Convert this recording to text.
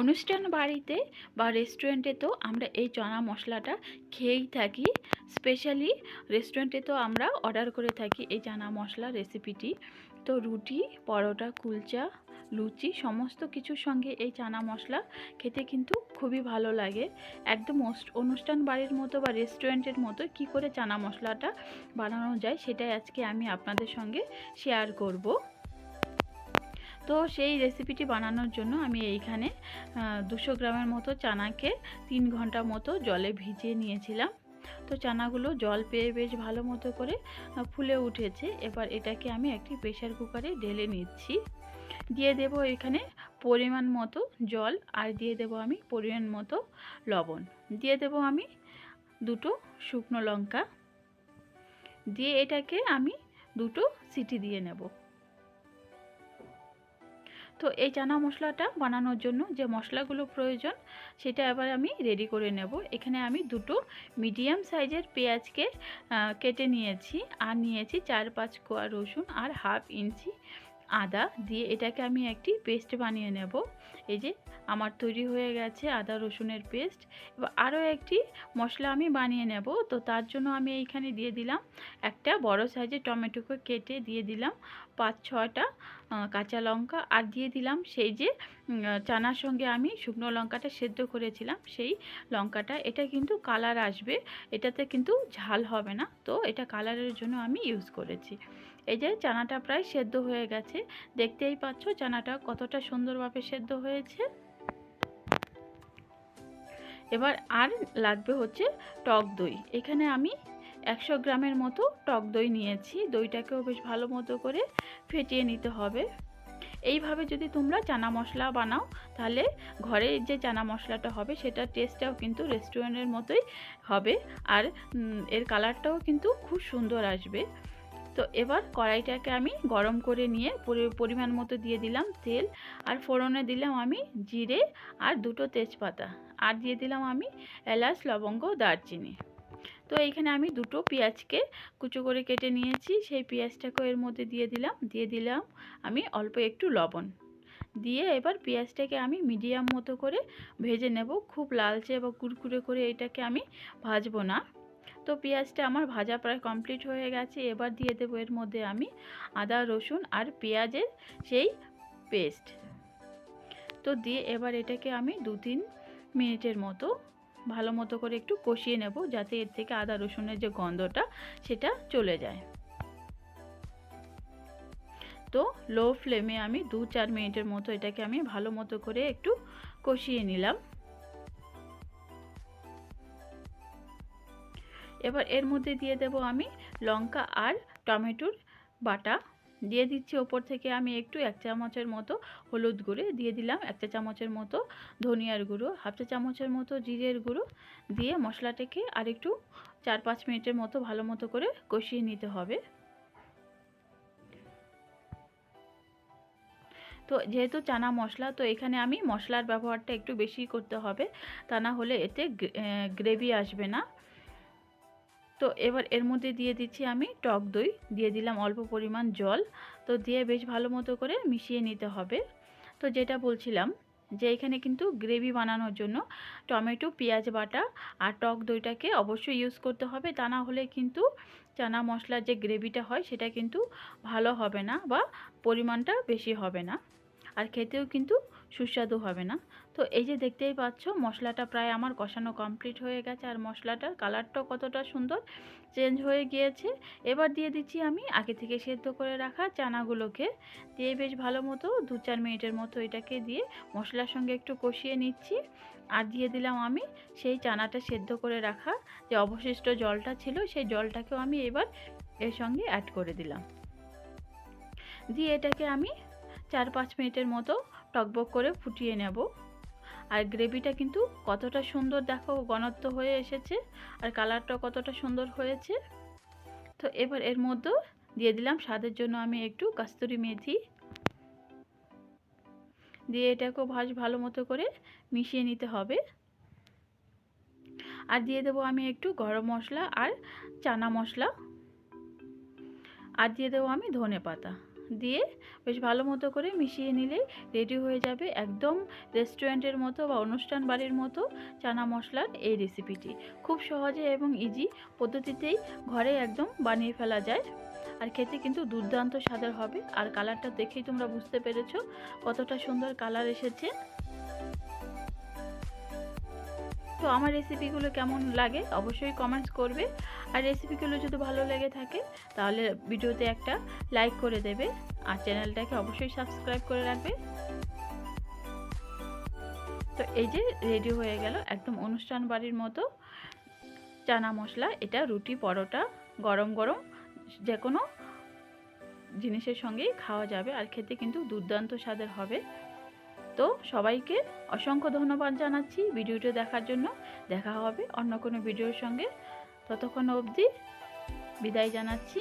অনুষ্ঠান বাড়িতে বা রেস্টুরেন্টে তো আমরা এই চনা মশলাটা খেয়েই থাকি। স্পেশালি রেস্টুরেন্টে তো আমরা অর্ডার করে থাকি এই চানা মশলা রেসিপিটি তো রুটি, পরোটা, কুলচা, লুচি সমস্ত কিছুর সঙ্গে এই চানা মশলা খেতে কিন্তু খুবই ভালো লাগে। একদম অনুষ্ঠান বাড়ির মতো বা রেস্টুরেন্টের মতো কি করে চানা মশলাটা বানানো যায় সেটাই আজকে আমি আপনাদের সঙ্গে শেয়ার করব। তো সেই রেসিপিটি বানানোর জন্য আমি এইখানে দুশো গ্রামের মতো চানাকে তিন ঘণ্টা মতো জলে ভিজিয়ে নিয়েছিলাম। তো চানাগুলো জল পেয়ে বেশ ভালো মতো করে ফুলে উঠেছে। এবার এটাকে আমি একটি প্রেশার কুকারে ঢেলে নিচ্ছি। দিয়ে দেব এখানে পরিমাণ মতো জল আর দিয়ে দেব আমি পরিমাণ মতো লবণ। দিয়ে দেব আমি দুটো শুকনো লঙ্কা। দিয়ে এটাকে আমি দুটো সিটি দিয়ে নেব। তো এই চানা মশলাটা বানানোর জন্য যে মশলাগুলো প্রয়োজন, সেটা এবার আমি রেডি করে নেব। এখানে আমি দুটো মিডিয়াম সাইজের পেঁয়াজকে কেটে নিয়েছি। আর নিয়েছি চার পাঁচ কোয়া রসুন আর হাফ ইঞ্চি আদা দিয়ে এটাকে আমি একটি পেস্ট বানিয়ে নেব। এই যে আমার তৈরি হয়ে গেছে আদা রসুনের পেস্ট। এবার আরও একটি মশলা আমি বানিয়ে নেব। তো তার জন্য আমি এইখানে দিয়ে দিলাম একটা বড় সাইজের টমেটোকে কেটে দিয়ে দিলাম পাঁচ ছটা কাঁচা লঙ্কা আর দিয়ে দিলাম সেই যে চানার সঙ্গে আমি শুকনো লঙ্কাটা সেদ্ধ করেছিলাম সেই লঙ্কাটা। এটা কিন্তু কালার আসবে। এটাতে কিন্তু ঝাল হবে না। তো এটা কালারের জন্য আমি ইউজ করেছি। এই যে চানাটা প্রায় সেদ্ধ হয়ে গেছে। দেখতেই পাচ্ছ চানাটা কতটা সুন্দরভাবে সেদ্ধ হয়েছে। এবার আর লাগবে হচ্ছে টক দই। এখানে আমি একশো গ্রামের মতো টক দই নিয়েছি। দইটাকেও বেশ ভালো মতো করে ফেটিয়ে নিতে হবে। এইভাবে যদি তোমরা চানা মশলা বানাও, তাহলে ঘরে যে চানা মশলাটা হবে, সেটার টেস্টটাও কিন্তু রেস্টুরেন্টের মতোই হবে। আর এর কালারটাও কিন্তু খুব সুন্দর আসবে। তো এবার কড়াইটাকে আমি গরম করে নিয়ে পরি- পরিমাণ মতো দিয়ে দিলাম তেল, আর ফোড়নে দিলাম আমি জিরে আর দুটো তেজপাতা, আর দিয়ে দিলাম আমি এলাচ, লবঙ্গ, দারচিনি। তো এইখানে আমি দুটো পেঁয়াজকে কুচো করে কেটে নিয়েছি, সেই পেঁয়াজটাকেও এর মধ্যে দিয়ে দিলাম দিয়ে দিলাম আমি অল্প একটু লবণ। দিয়ে এবার পেঁয়াজটাকে আমি মিডিয়াম মতো করে ভেজে নেব, খুব লালচে বা কুরকুরে করে এটাকে আমি ভাজবো না। তো পেঁয়াজটা আমার ভাজা প্রায় কমপ্লিট হয়ে গেছে। এবার দিয়ে দেবো এর মধ্যে আমি আদা, রসুন আর পেঁয়াজের সেই পেস্ট তো দিয়ে এবার এটাকে আমি দু তিন মিনিটের মতো ভালো মতো করে একটু কষিয়ে নেব যাতে এর থেকে আদা, রসুনের যে গন্ধটা সেটা চলে যায়। তো লো ফ্লেমে আমি দু চার মিনিটের মতো এটাকে আমি ভালো মতো করে একটু কষিয়ে নিলাম। এবার এর মধ্যে দিয়ে দেব আমি লঙ্কা আর টমেটোর বাটা। দিয়ে দিচ্ছি ওপর থেকে আমি একটু এক চামচের মতো হলুদ গুঁড়ো। দিয়ে দিলাম এক চা চামচের মতো ধনিয়ার গুঁড়ো, হাফ চা চামচের মতো জিরের গুঁড়ো। দিয়ে মশলাটাকে আর একটু চার পাঁচ মিনিটের মতো ভালো মতো করে কষিয়ে নিতে হবে। তো যেহেতু চানা মশলা, তো এখানে আমি মশলার ব্যবহারটা একটু বেশি করতে হবে। তা না হলে এতে গ্রেভি আসবে না। তো এবার এর মধ্যে দিয়ে দিচ্ছি আমি টক দই। দিয়ে দিলাম অল্প পরিমাণ জল। তো দিয়ে বেশ ভালো মতো করে মিশিয়ে নিতে হবে। তো যেটা বলছিলাম যে এখানে কিন্তু গ্রেভি বানানোর জন্য টমেটো, পেঁয়াজ বাটা আর টক দইটাকে অবশ্যই ইউজ করতে হবে। তা না হলে কিন্তু চানা মশলার যে গ্রেভিটা হয় সেটা কিন্তু ভালো হবে না বা পরিমাণটা বেশি হবে না। আর খেতেও কিন্তু সুস্বাদু হবে না। তো এই যে দেখতেই পাচ্ছ, মশলাটা প্রায় আমার কষানো কমপ্লিট হয়ে গেছে। আর মশলাটার কালারটাও কতটা সুন্দর চেঞ্জ হয়ে গিয়েছে। এবার দিয়ে দিচ্ছি আমি আগে থেকে সেদ্ধ করে রাখা চানাগুলোকে। দিয়ে বেশ ভালো মতো দু চার মিনিটের মতো এটাকে দিয়ে মশলার সঙ্গে একটু কষিয়ে নিচ্ছি। আর দিয়ে দিলাম আমি সেই চানাটা সেদ্ধ করে রাখা যে অবশিষ্ট জলটা ছিল, সেই জলটাকেও আমি এবার এর সঙ্গে অ্যাড করে দিলাম। দিয়ে এটাকে আমি চার পাঁচ মিনিটের মতো টকবক করে ফুটিয়ে নেব। আর গ্রেভিটা কিন্তু কতটা সুন্দর দেখো, ঘনত্ব হয়ে এসেছে আর কালারটাও কতটা সুন্দর হয়েছে। তো এবার এর মধ্যে দিয়ে দিলাম স্বাদের জন্য আমি একটু কাস্তুরি মেথি। দিয়ে এটাকেও ভাজ ভালো মতো করে মিশিয়ে নিতে হবে। আর দিয়ে দেবো আমি একটু গরম মশলা আর চানা মশলা। আর দিয়ে দেবো আমি ধনে পাতা। দিয়ে বেশ ভালো মতো করে মিশিয়ে নিলে রেডি হয়ে যাবে একদম রেস্টুরেন্টের মতো বা অনুষ্ঠান বাড়ির মতো চানা মশলার এই রেসিপিটি। খুব সহজে এবং ইজি পদ্ধতিতেই ঘরে একদম বানিয়ে ফেলা যায় আর খেতে কিন্তু দুর্দান্ত স্বাদের হবে। আর কালারটা দেখেই তোমরা বুঝতে পেরেছ কতটা সুন্দর কালার এসেছে। তো আমার রেসিপিগুলো কেমন লাগে অবশ্যই কমেন্টস করবে। আর রেসিপিগুলো যদি ভালো লেগে থাকে, তাহলে ভিডিওতে একটা লাইক করে দেবে। আর চ্যানেলটাকে অবশ্যই সাবস্ক্রাইব করে রাখবে। তো এই যে রেডি হয়ে গেল একদম অনুষ্ঠান বাড়ির মতো চানা মশলা। এটা রুটি, পরোটা, গরম গরম, যে কোনো জিনিসের সঙ্গেই খাওয়া যাবে। আর খেতে কিন্তু দুর্দান্ত স্বাদের হবে। তো সবাইকে অসংখ্য ধন্যবাদ জানাচ্ছি ভিডিওটি দেখার জন্য। দেখা হবে অন্য কোনো ভিডিওর সঙ্গে। ততক্ষণ অবধি বিদায় জানাচ্ছি।